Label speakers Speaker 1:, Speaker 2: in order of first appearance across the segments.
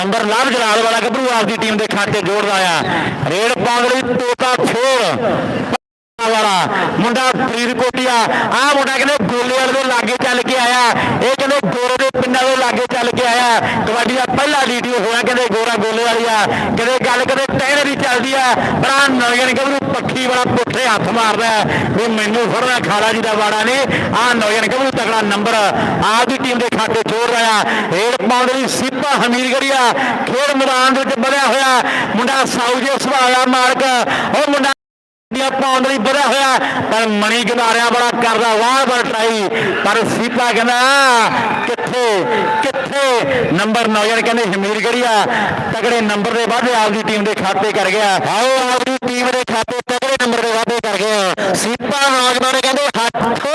Speaker 1: Number ਲਾਭ ਜਲਾਲ ਵਾਲਾ ਗੱਭਰੂ ਆਪਦੀ ਟੀਮ ਦੇ ਖਾਤੇ ਜੋੜਦਾ ਆ। ਰੇਡ ਪਾਉਣ ਲਈ ਤੋਤਾ ਫੋਰ ਵਾਲਾ ਮੁੰਡਾ ਫਰੀਦਕੋਟੀਆ ਆ ਮੁੰਡਾ ਕਹਿੰਦੇ ਗੋਲੇ ਵਾਲੇ ਦੇ ਲਾਗੇ ਚੱਲ ਕੇ ਆਇਆ। ਇਹ ਕਹਿੰਦੇ ਗੋਰੇ ਦੇ ਪਿੰਡਾਂ ਦੇ ਲਾਗੇ ਕਬੱਡੀ ਦਾ ਪਹਿਲਾ ਲੀਡੀਓ ਹੋਇਆ ਕਹਿੰਦੇ ਗੋਰਾ ਗੋਲੇ ਵਾਲੀ ਆ ਕਦੇ ਗੱਲ ਕਦੇ ਟਹਿਰ ਦੀ ਚੱਲਦੀ ਆ। ਬੜਾ ਨੌਜਵਾਨ ਕਹਿੰਦੇ ਪੱਖੀ ਵਾਲਾ ਪੁੱਠੇ ਹੱਥ ਮਾਰਦਾ ਵੀ ਮੈਨੂੰ ਫੜਨਾ ਖਾਲਾ ਜੀ ਦਾ ਵਾੜਾ ਨੇ ਆ ਨੌਜਵਾਨ ਕਹਿੰਦੇ ਤਗੜਾ ਨੰਬਰ ਆਪਦੀ ਟੀਮ ਦੇ ਖਾਤੇ ਜੋੜ ਰਿਹਾ ਰੇਡ ਪਾਉਣ ਦੇ ਲਈ ਸਿੱਪਾ ਹਮੀਰਗੜੀਆ ਖੇਡ ਮੈਦਾਨ ਦੇ ਵਿੱਚ ਵਧਿਆ ਹੋਇਆ। ਮੁੰਡਾ ਸਾਊ ਸਾਊਜੇ ਸੁਭਾਇਆ ਮਾਲਕ। ਉਹ ਮੁੰਡਾ ਦੀਆਂ ਪਾਉਣ ਲਈ ਵਧਿਆ ਹੋਇਆ ਪਰ ਮਣੀ ਗਿਨਾਰਿਆਂ ਬੜਾ ਕਰਦਾ ਵਾਹ ਬੜ ਪਰ ਸੀਪਾ ਕਹਿੰਦਾ, ਕਿੱਥੇ ਕਿੱਥੇ? ਨੰਬਰ 9 ਜਣ ਕਹਿੰਦੇ ਹਮੀਰ ਗੜੀਆ ਤਗੜੇ ਨੰਬਰ ਦੇ ਵਾਧੇ ਆਪਦੀ ਟੀਮ ਦੇ ਖਾਤੇ ਕਰ ਗਿਆ। ਆਓ, ਆਪਦੀ ਟੀਮ ਦੇ ਖਾਤੇ ਤਗੜੇ ਨੰਬਰ ਦੇ ਵਾਧੇ ਕਰ ਗਿਆ। ਸੀਪਾ ਨੌਜਵਾਨ ਕਹਿੰਦੇ, ਹੱਥ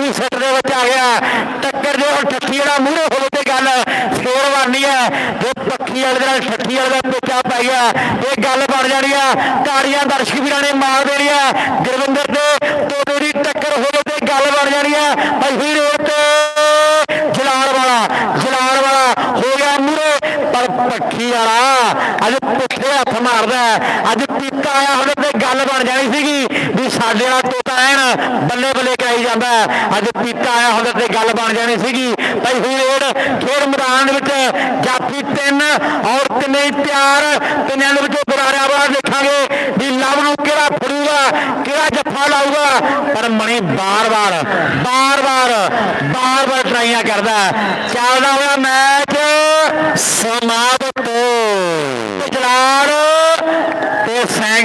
Speaker 1: ਵੀ ਸੱਟ ਦੇ ਵਿੱਚ ਆ ਗਿਆ। ਟੱਕਰ ਜੇ ਉਹ ਠੱਠੀ ਵਾਲਾ ਮੂਹਰੇ ਹੋਵੇ ਤੇ ਗੱਲ ਫੇਰ ਬਣਨੀ ਹੈ ਜੇ ਪੱਖੀ ਵਾਲੇ ਨਾਲ ਠੱਠੀ ਵਾਲੇ ਦਾ ਪੇਚਾ ਪੈ ਗਿਆ। ਇਹ ਗੱਲ ਬਣ ਜਾਣੀ ਆ। ਤਾੜੀਆਂ ਦਰਸ਼ਕ ਵੀਰਾਂ ਨੇ ਮਾਰ ਦੇਣੀ ਆ। ਗੁਰਵਿੰਦਰ ਤੇ ਤੋਤੇ ਦੀ ਟੱਕਰ ਹੋਵੇ ਤੇ ਗੱਲ ਬਣ ਜਾਣੀ ਆ। ਅਸੀਂ ਰੋਡ ਤੇ ਜਲਾਲ ਵਾਲਾ ਜਲਾਲ ਵਾਲਾ ਹੋ ਗਿਆ ਮੂਹਰੇ। ਪਰ ਵਾਲਾ। ਅੱਜ ਪੁੱਠੇ ਹੱਥ ਮਾਰਦਾ ਅੱਜ ਪੀਤਾ ਆਇਆ ਹੁਣ ਤੇ ਗੱਲ ਬਣ ਜਾਣੀ ਸੀਗੀ ਵੀ ਸਾਡੇ ਵਾਲਾ ਤੋਤਾ ਐਨ ਬੱਲੇ ਬੱਲੇ ਕਰਾਈ ਜਾਂਦਾ ਅੱਜ ਪੀਤਾ ਆਇਆ ਹੁੰਦਾ ਤੇ ਗੱਲ ਬਣ ਜਾਣੀ ਸੀਗੀ। ਪਹਿਲੀ ਰੋਡ ਖੇਡ ਮੈਦਾਨ ਵਿੱਚ ਜਾਫੀ ਤਿੰਨ ਔਰ ਤਿੰਨੇ ਹੀ ਤਿੰਨਾਂ ਦੇ ਵਿੱਚੋਂ ਬਰਾਰਿਆ ਵਾਲਾ ਦੇਖਾਂਗੇ ਵੀ ਲਵ ਨੂੰ ਕਿਹੜਾ ਫੜੂਗਾ, ਕਿਹੜਾ ਜੱਫਾ ਲਾਊਗਾ। ਪਰ ਮਣੀ ਬਾਰ-ਬਾਰ ਬਾਰ-ਬਾਰ ਬਾਰ-ਬਾਰ ਟਰਾਈਆਂ ਕਰਦਾ ਹੈ। ਚੱਲਦਾ ਹੋਇਆ ਮੈਚ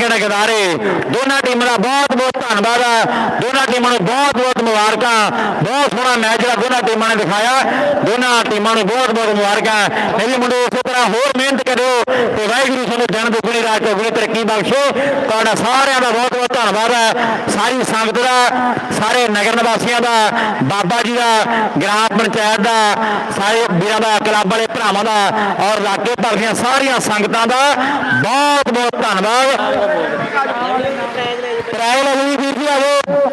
Speaker 1: ਤੇ ਦੋਨਾਂ ਟੀਮਾਂ ਦਾ ਬਹੁਤ ਬਹੁਤ ਧੰਨਵਾਦ ਆ ਦੋਨਾਂ ਟੀਮਾਂ ਨੂੰ ਬਹੁਤ ਬਹੁਤ ਮੁਬਾਰਕਾਂ। ਬਹੁਤ ਸੋਹਣਾ ਮੈਚ ਜਿਹੜਾ ਦੋਨਾਂ ਟੀਮਾਂ ਨੇ ਦਿਖਾਇਆ। ਦੋਨਾਂ ਟੀਮਾਂ ਨੂੰ ਬਹੁਤ ਬਹੁਤ ਮੁਬਾਰਕਾਂ। ਮੇਰੀ ਮੁੰਡੇ, ਇਸੇ ਤਰ੍ਹਾਂ ਹੋਰ ਮਿਹਨਤ ਕਰਿਓ ਤੇ ਵਾਹਿਗੁਰੂ ਤੁਹਾਨੂੰ ਦਿਨ ਦੁਗਣੀ, ਰਾਤ ਚੌਗੁਣੀ ਤਰੱਕੀ ਬਖਸ਼ੋ। ਤੁਹਾਡਾ ਸਾਰਿਆਂ ਦਾ ਬਹੁਤ ਬਹੁਤ ਧੰਨਵਾਦ ਹੈ। ਸਾਰੀ ਸੰਗਤ ਦਾ, ਸਾਰੇ ਨਗਰ ਨਿਵਾਸੀਆਂ ਦਾ, ਬਾਬਾ ਜੀ ਦਾ, ਗ੍ਰਾਮ ਪੰਚਾਇਤ ਦਾ, ਸਾਰੇ ਵੀਰਾਂ ਦਾ, ਕਲੱਬ ਵਾਲੇ ਭਰਾਵਾਂ ਦਾ ਔਰ ਲਾਗੇ ਭਰ ਦੀਆਂ ਸਾਰੀਆਂ ਸੰਗਤਾਂ ਦਾ ਬਹੁਤ ਬਹੁਤ ਧੰਨਵਾਦ। ਕਿਰਾਏ ਲੈ ਲਈ ਵੀਰ ਜੀ ਆਵੋ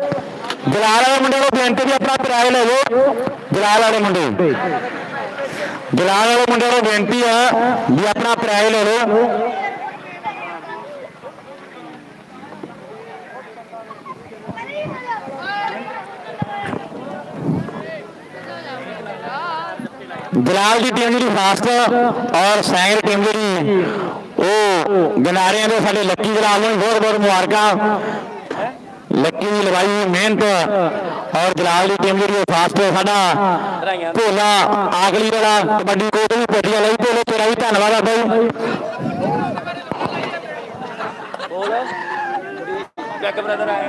Speaker 1: ਜਲਾਲ ਵਾਲੇ ਮੁੰਡੇ ਨੂੰ ਬੇਨਤੀ ਵੀ ਆਪਣਾ ਕਿਰਾਏ ਲੈ ਲਓ ਜਲਾਲ ਵਾਲੇ ਮੁੰਡੇ। ਜਲਾਲ ਵਾਲੇ ਮੁੰਡੇ ਨੂੰ ਬੇਨਤੀ ਆ ਵੀ ਆਪਣਾ ਕਿਰਾਏ ਲੈ ਲਓ। ਜਲਾਲ ਦੀ ਟੀਮ ਜਿਹੜੀ ਫਾਸਟ ਔਰ ਸੈਂਗਰ ਟੀਮ ਜਿਹੜੀ ਗਨਾਰਿਆਂ ਦੇ ਸਾਡੇ ਲੱਕੀ ਜਲਾਲ ਨੂੰ ਬਹੁਤ ਬਹੁਤ ਮੁਬਾਰਕਾਂ। ਲੱਕੀ ਦੀ ਲਵਾਈ ਮਿਹਨਤ ਔਰ ਜਲਾਲ ਦੀ ਟੀਮ ਜਿਹੜੀ ਫਾਸਟ ਸਾਡਾ ਭੋਲਾ ਆਗਲੀ ਵਾਲਾ ਕਬੱਡੀ ਕੋਚ ਵੀ ਪੋਟੀਆਂ ਲਈ ਭੋਲੇ ਤੇਰਾ ਵੀ ਧੰਨਵਾਦ ਆ ਬਾਈ।
Speaker 2: ਬੈਕ ਬ੍ਰਦਰ ਆਏ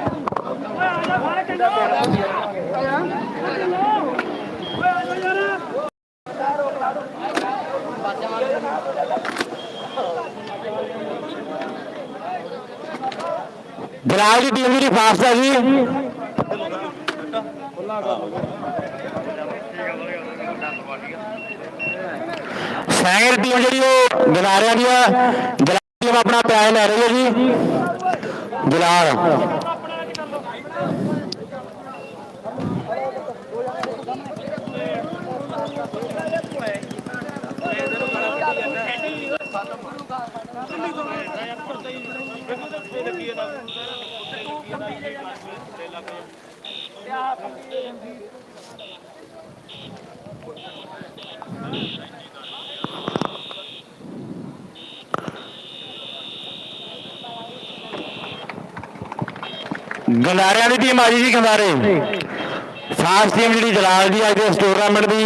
Speaker 1: ਬਲਾਲ ਦੀ ਟੀਮ ਜਿਹੜੀ ਫਾਸਟ ਆ ਗਈ ਸੈਂਗਰ ਟੀਮ ਜਿਹੜੀ ਉਹ ਗਲਾਰਿਆਂ ਦੀ ਆ ਗਲਾਰਿਆਂ ਆਪਣਾ ਪਿਆਰ ਲੈ ਰਹੀ ਹੈ ਜੀ। ਗਲਾਰ। ਗੰਡਾਰਿਆਂ ਦੀ ਟੀਮ ਆ ਜੀ ਜੀ ਗੰਡਾਰੇ ਫਾਸਟ ਟੀਮ ਜਿਹੜੀ ਜਲਾਲ ਦੀ ਅੱਜ ਇਸ ਟੂਰਨਾਮੈਂਟ ਦੀ।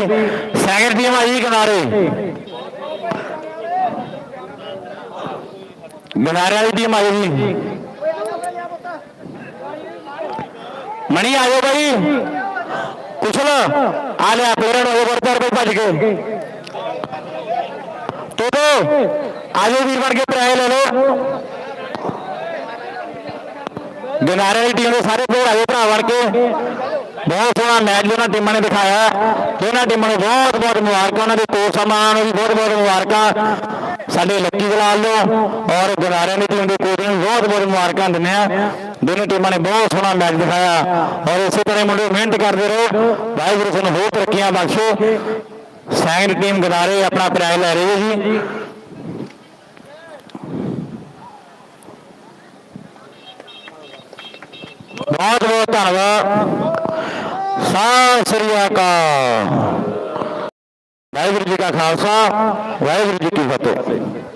Speaker 1: ਸੈਕਿੰਡ ਟੀਮ ਆ ਜੀ ਗੰਡਾਰੇ ਗੰਡਾਰਿਆਂ ਦੀ ਟੀਮ ਆ ਜੀ। ਮਣੀ ਆਇਓ ਬਾਈ। ਕੁਸ਼ਲ ਆ ਲਿਆ ਪੇਰਣ ਓਵਰ ਪਰ ਕੋਈ ਭੱਜ ਕੇ ਤੋਤੋ ਆਜੋ ਵੀਰ ਬਣ ਕੇ ਪ੍ਰਾਇ ਲੈ ਲਓ। ਗਨਾਰੇ ਦੀ ਟੀਮ ਦੇ ਸਾਰੇ ਪਲੇਅਰ ਆਏ ਭਰਾ ਵੜ ਕੇ। ਬਹੁਤ ਸੋਹਣਾ ਮੈਚ ਉਹਨਾਂ ਟੀਮਾਂ ਨੇ ਦਿਖਾਇਆ। ਉਹਨਾਂ ਟੀਮਾਂ ਨੂੰ ਬਹੁਤ ਬਹੁਤ ਮੁਬਾਰਕਾਂ, ਉਹਨਾਂ ਦੇ ਕੋਚ ਸਮਾਨ ਨੂੰ ਵੀ ਬਹੁਤ ਬਹੁਤ ਮੁਬਾਰਕਾਂ। ਸਾਡੇ ਲੱਕੀ ਜਲਾਲ ਨੂੰ ਔਰ ਗਨਾਰਿਆਂ ਦੀ ਟੀਮ ਦੇ ਕੋਚ ਨੂੰ ਬਹੁਤ ਬਹੁਤ ਮੁਬਾਰਕਾਂ ਦਿੰਦੇ ਆ ਦੋਨੋਂ ਟੀਮਾਂ ਨੇ ਬਹੁਤ ਸੋਹਣਾ ਮੈਚ ਦਿਖਾਇਆ। ਔਰ ਇਸੇ ਤਰ੍ਹਾਂ ਮੁੰਡੇ ਮਿਹਨਤ ਕਰਦੇ ਰਹੋ। ਵਾਹਿਗੁਰੂ ਤੁਹਾਨੂੰ ਹੋਰ ਤਰੱਕੀਆਂ ਬਖਸ਼ੇ। ਸੈਕਿੰਡ ਟੀਮ ਗਨਾਰੇ ਆਪਣਾ ਪ੍ਰਾਈਜ਼ ਲੈ ਰਹੀ ਹੈ ਜੀ ਬਹੁਤ ਬਹੁਤ ਧੰਨਵਾਦ। ਸਤਿ ਸ੍ਰੀ ਅਕਾਲ। ਵਾਹਿਗੁਰੂ ਜੀ ਕਾ ਖਾਲਸਾ ਵਾਹਿਗੁਰੂ ਜੀ ਕੀ ਫਤਿਹ।